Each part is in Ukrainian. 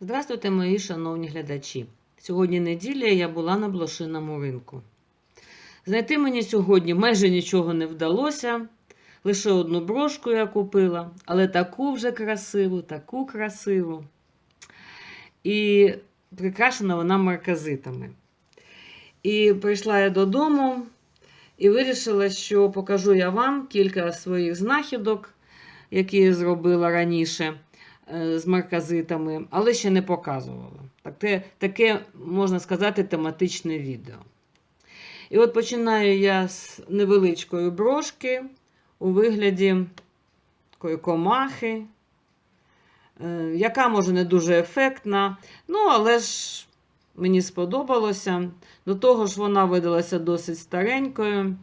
Здравствуйте, мої шановні глядачі. Сьогодні неділя я була на блошиному ринку. Знайти мені сьогодні майже нічого не вдалося. Лише одну брошку я купила, але таку вже красиву, таку красиву. І прикрашена вона марказитами. І прийшла я додому і вирішила, що покажу я вам кілька своїх знахідок, які я зробила раніше з марказитами, але ще не показувала. Таке, таке, можна сказати, тематичне відео. І от починаю я з невеличкої брошки у вигляді такої комахи, е, яка може не дуже ефектна, ну, але ж мені сподобалося. До того ж, вона видалася досить старенькою.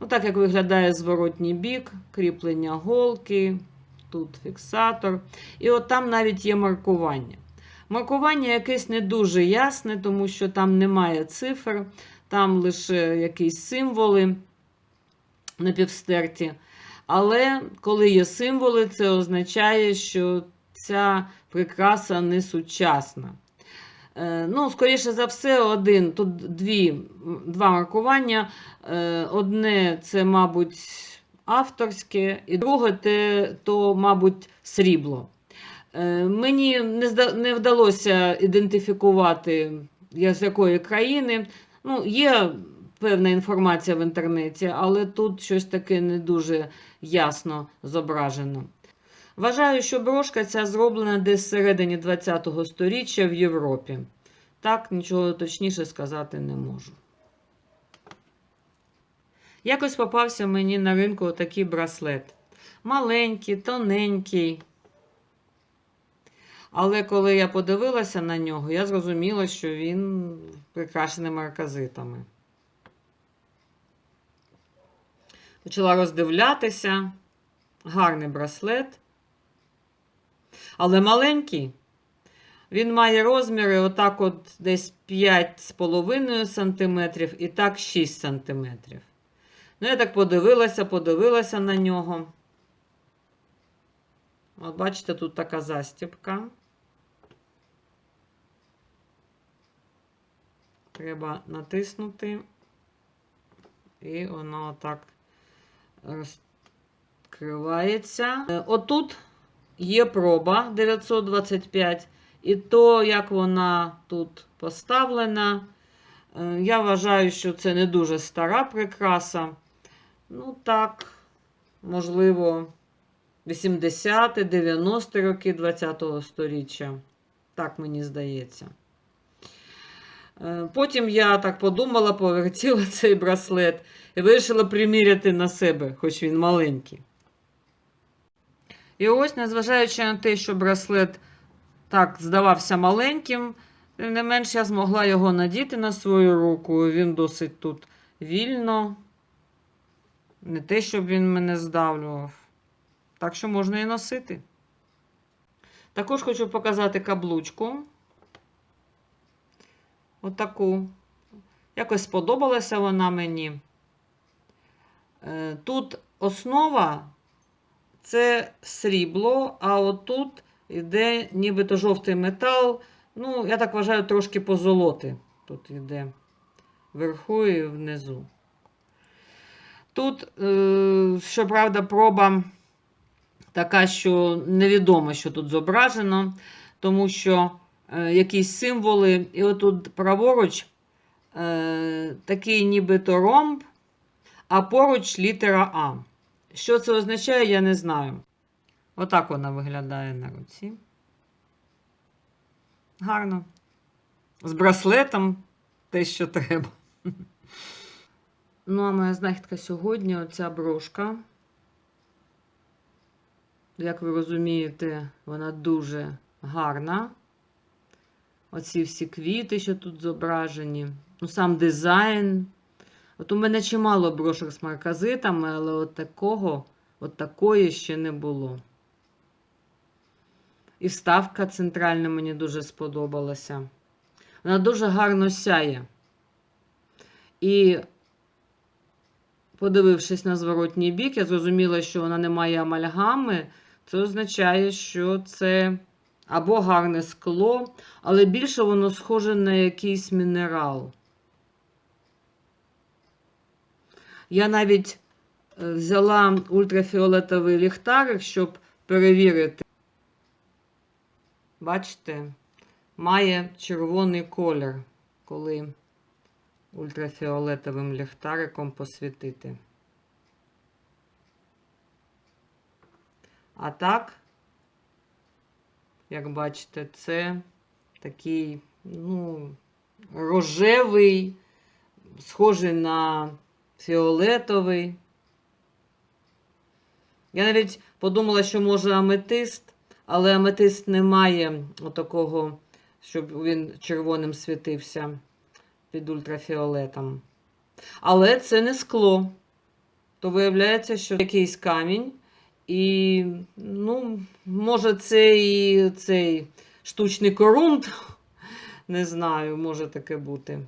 Ну, так як виглядає зворотній бік, кріплення голки, тут фіксатор. І от там навіть є маркування. Маркування якесь не дуже ясне, тому що там немає цифр, там лише якісь символи напівстерті. Але коли є символи, це означає, що ця прикраса не сучасна. Е, Ну, скоріше за все, один. Тут дві, два маркування. Е, Одне це, мабуть, авторське, і друге те, то, мабуть, срібло. Е, Мені не, вдалося ідентифікувати, я з якої країни. Ну, є певна інформація в інтернеті, але тут щось таке не дуже ясно зображено. Вважаю, що брошка ця зроблена десь всередині ХХ століття в Європі. Так, нічого точніше сказати не можу. Якось попався мені на ринку такий браслет. Маленький, тоненький. Але коли я подивилася на нього, я зрозуміла, що він прикрашений марказитами. Почала роздивлятися. Гарний браслет. Але маленький. Він має розміри отак от десь 5,5 см і так 6 см. Ну, я так подивилася, подивилася на нього. От бачите, тут така застібка. Треба натиснути. І воно отак розкривається. Е, Отут є проба 925. І то, як вона тут поставлена, е, я вважаю, що це не дуже стара прикраса. Ну, так, можливо, 80-90 роки ХХ століття. Так мені здається. Е, Потім я так подумала, повертіла цей браслет і вирішила приміряти на себе, хоч він маленький. І ось, незважаючи на те, що браслет так здавався маленьким, тим не менш я змогла його надіти на свою руку. Він досить тут вільно. Не те, щоб він мене здавлював. Так що можна і носити. Також хочу показати каблучку. Отаку. Якось сподобалася вона мені. Е, Тут основа це срібло, а отут йде нібито жовтий метал. Ну, я так вважаю, трошки позолоти. Тут йде вверху і внизу. Тут, е, щоправда, проба така, що невідомо, що тут зображено, тому що е, якісь символи, і отут праворуч е, такий нібито ромб, а поруч літера А. Що це означає, я не знаю. Отак вона виглядає на руці. Гарно. З браслетом те, що треба. Ну, а моя знахідка сьогодні оця брошка. Як ви розумієте, вона дуже гарна. Оці всі квіти, що тут зображені. Ну, сам дизайн. От у мене чимало брошок з марказитами, але от такого, от такої ще не було. І вставка центральна мені дуже сподобалася. Вона дуже гарно сяє. І, подивившись на зворотній бік, я зрозуміла, що вона не має амальгами. Це означає, що це або гарне скло, але більше воно схоже на якийсь мінерал. Я навіть е, взяла ультрафіолетовий ліхтарик, щоб перевірити. Бачите, має червоний колір, коли ультрафіолетовим ліхтариком посвітити. А так, як бачите, це такий, ну, рожевий, схожий на фіолетовий. Я навіть подумала, що може аметист, але аметист не має отакого, щоб він червоним світився під ультрафіолетом. Але це не скло. То виявляється, що якийсь камінь. І, ну, може, це і цей штучний корунд. Не знаю, може таке бути.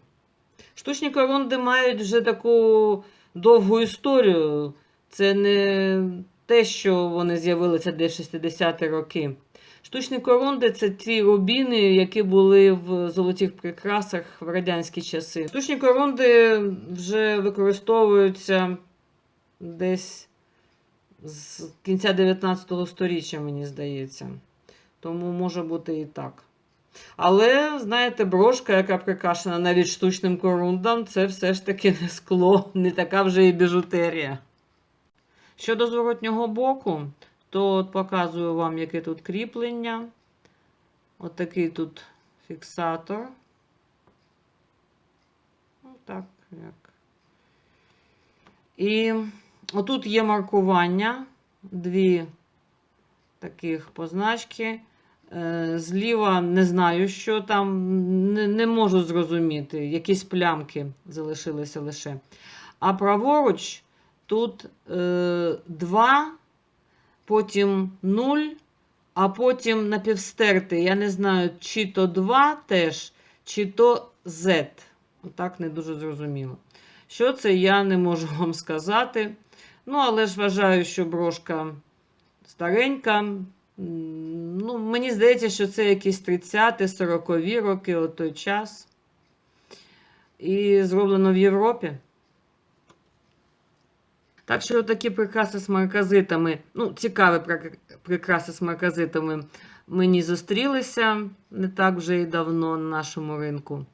Штучні корунди мають вже таку довгу історію. Це не те, що вони з'явилися десь 60-ті роки. Штучні корунди це ті рубіни, які були в золотих прикрасах в радянські часи. Штучні корунди вже використовуються десь з кінця 19 століття, мені здається. Тому може бути і так. Але, знаєте, брошка, яка прикрашена навіть штучним корундом, це все ж таки не скло, не така вже і біжутерія. Щодо зворотнього боку, то от показую вам, яке тут кріплення. От такий тут фіксатор. Отак, як. І отут є маркування, дві таких позначки. Е, Зліва не знаю, що там, не, не можу зрозуміти, якісь плямки залишилися лише. А праворуч тут е, 2, потім 0, а потім напівстерти. Я не знаю, чи то 2 теж, чи то Z. Отак не дуже зрозуміло. Що це, я не можу вам сказати. Ну, але ж вважаю, що брошка старенька. Ну, мені здається, що це якісь 30-40 роки, от той час. І зроблено в Європі. Так що такі прикраси з марказитами, ну, цікаві прикраси з марказитами мені зустрілися не так вже і давно на нашому ринку.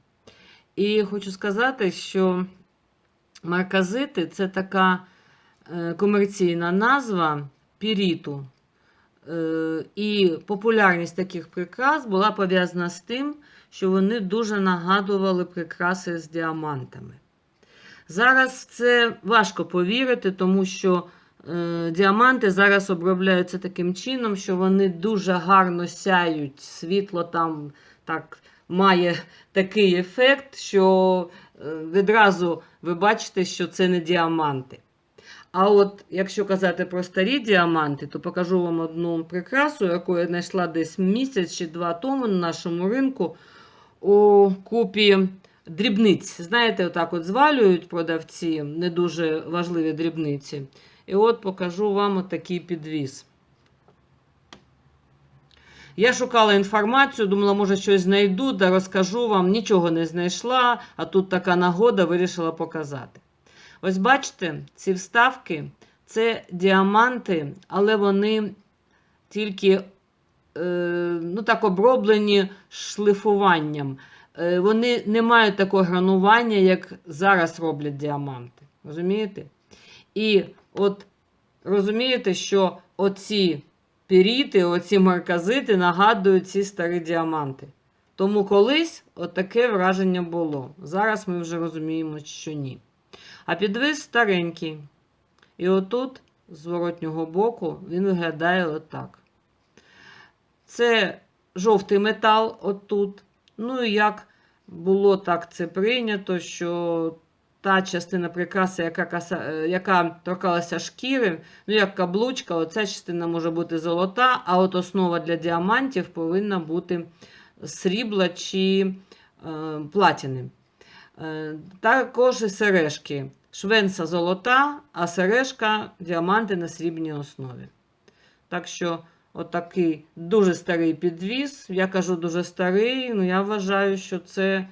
І хочу сказати, що марказити це така е, комерційна назва піріту. Е, І популярність таких прикрас була пов'язана з тим, що вони дуже нагадували прикраси з діамантами. Зараз це важко повірити, тому що е, діаманти зараз обробляються таким чином, що вони дуже гарно сяють. Світло там так має такий ефект, що е, відразу ви бачите, що це не діаманти. А от якщо казати про старі діаманти, то покажу вам одну прикрасу, яку я знайшла десь місяць чи два тому на нашому ринку у купі дрібниць. Знаєте, отак от звалюють продавці не дуже важливі дрібниці. І от покажу вам отакий підвіз. Я шукала інформацію, думала, може, щось знайду, да розкажу вам. Нічого не знайшла, а тут така нагода вирішила показати. Ось бачите, ці вставки це діаманти, але вони тільки е, ну, так оброблені шлифуванням. Е, вони не мають такого гранування, як зараз роблять діаманти. Розумієте? І от розумієте, що оці піріти, оці марказити нагадують ці старі діаманти. Тому колись отаке враження було. Зараз ми вже розуміємо, що ні. А підвис старенький. І отут, з зворотнього боку, він виглядає отак. Це жовтий метал отут. Ну і як було так це прийнято, що та частина прикраси, яка е, яка торкалася шкіри, ну як каблучка, оця частина може бути золота, а от основа для діамантів повинна бути срібла чи е, платіни. Е, Також і сережки. Швенца золота, а сережка діаманти на срібній основі. Так що отакий дуже старий підвіз. Я кажу дуже старий, ну я вважаю, що це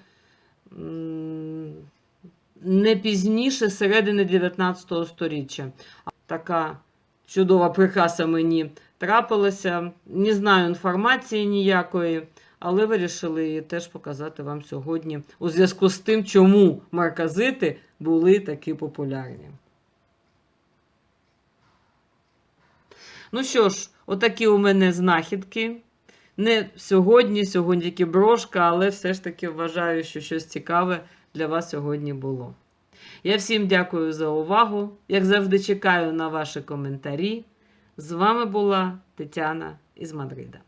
не пізніше середини 19 століття. Така чудова прикраса мені трапилася. Не знаю інформації ніякої, але вирішили її теж показати вам сьогодні у зв'язку з тим, чому марказити були такі популярні. Ну що ж, отакі у мене знахідки. Не сьогодні, сьогодні тільки брошка, але все ж таки вважаю, що щось цікаве для вас сьогодні було. Я всім дякую за увагу. Як завжди, чекаю на ваші коментарі. З вами була Тетяна із Мадрида.